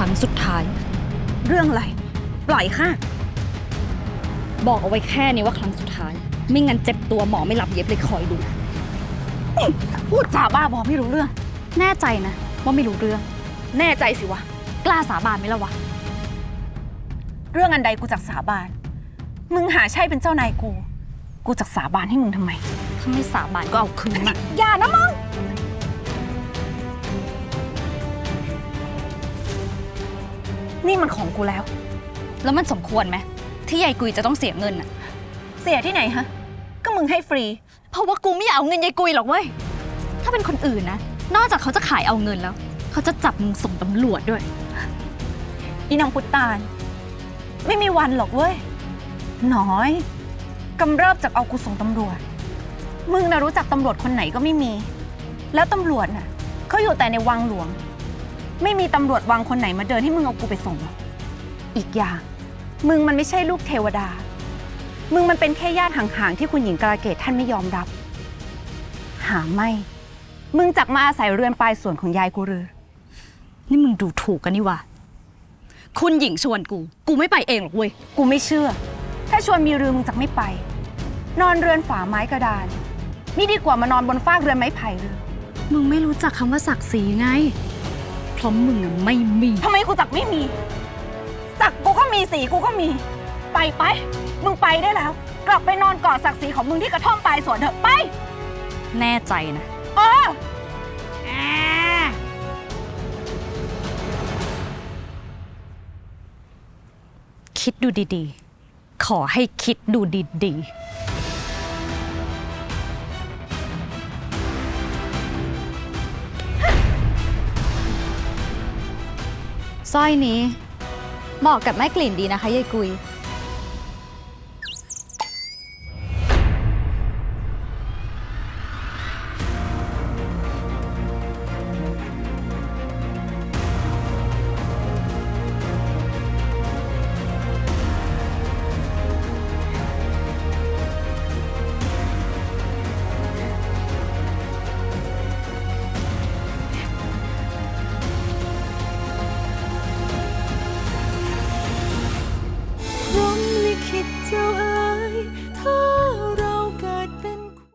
รั้งสุดท้าย เรื่องอะไร ปล่อยค่ะ บอกเอาไว้แค่นี้ว่าครั้งสุดท้าย ไม่งั้นเจ็บตัวหมอไม่รับเย็บเลยคอยดู พูดจาบ้าบอไม่รู้เรื่อง แน่ใจนะว่าไม่รู้เรื่อง แน่ใจสิวะ กล้าสาบานไหมล่ะวะ เรื่องอันใดกูจักสาบาน มึงหาใช่เป็นเจ้านายกู กูจักสาบานให้มึงทำไม ถ้าไม่สาบานก็เอาคืนมาอย่านะมึง นี่มันของกูแล้ว แล้วมันสมควรไหมที่ยายกุยจะต้องเสียเงินอะเสียที่ไหนฮะ ก็มึงให้ฟรี เพราะว่ากูไม่อยากเอาเงินยายกุยหรอกเว้ย ถ้าเป็นคนอื่นนะ นอกจากเขาจะขายเอาเงินแล้ว เขาจะจับมึงส่งตำรวจด้วย อีนางพุตตาน ไม่มีวันหรอกเว้ย น้อยกำเริบจากเอากูส่งตำรวจ มึงนะรู้จักตำรวจคนไหนก็ไม่มี แล้วตำรวจน่ะเขาอยู่แต่ในวังหลวง ไม่มีตำรวจวังคนไหนมาเดินให้มึงเอากูไปส่งหรอกอีกอย่าง มึงมันไม่ใช่ลูกเทวดา มึงมันเป็นแค่ญาติห่างๆที่คุณหญิงกระเกตท่านไม่ยอมรับ หาไม่ มึงจักมาอาศัยเรือนปลายส่วนของยายกูหรือ นี่มึงดูถูกกันนี่หว่าคุณหญิงชวนกู กูไม่ไปเองหรอกเว้ย กูไม่เชื่อ ถ้าชวนมีรือมึงจักไม่ไป นอนเรือนฝาไม้กระดาน นี่ดีกว่ามานอนบนฟากเรือนไม้ไผ่หรือ มึงไม่รู้จักคำว่าศักดิ์ศรีไง เพราะมึงอะไม่มี ทำไมกูจักไม่มีศักดิ์กูก็มีสีกูก็มี ไปไป มึงไปได้แล้ว กลับไปนอนกอดศักดิ์ศรีของมึงที่กระท่อมปลายสวนเถอะไป แน่ใจนะ เออ คิดดูดีๆ ขอให้คิดดูดีๆ สร้อยนี้เหมาะกับแม่กลิ่นดีนะคะยายกุย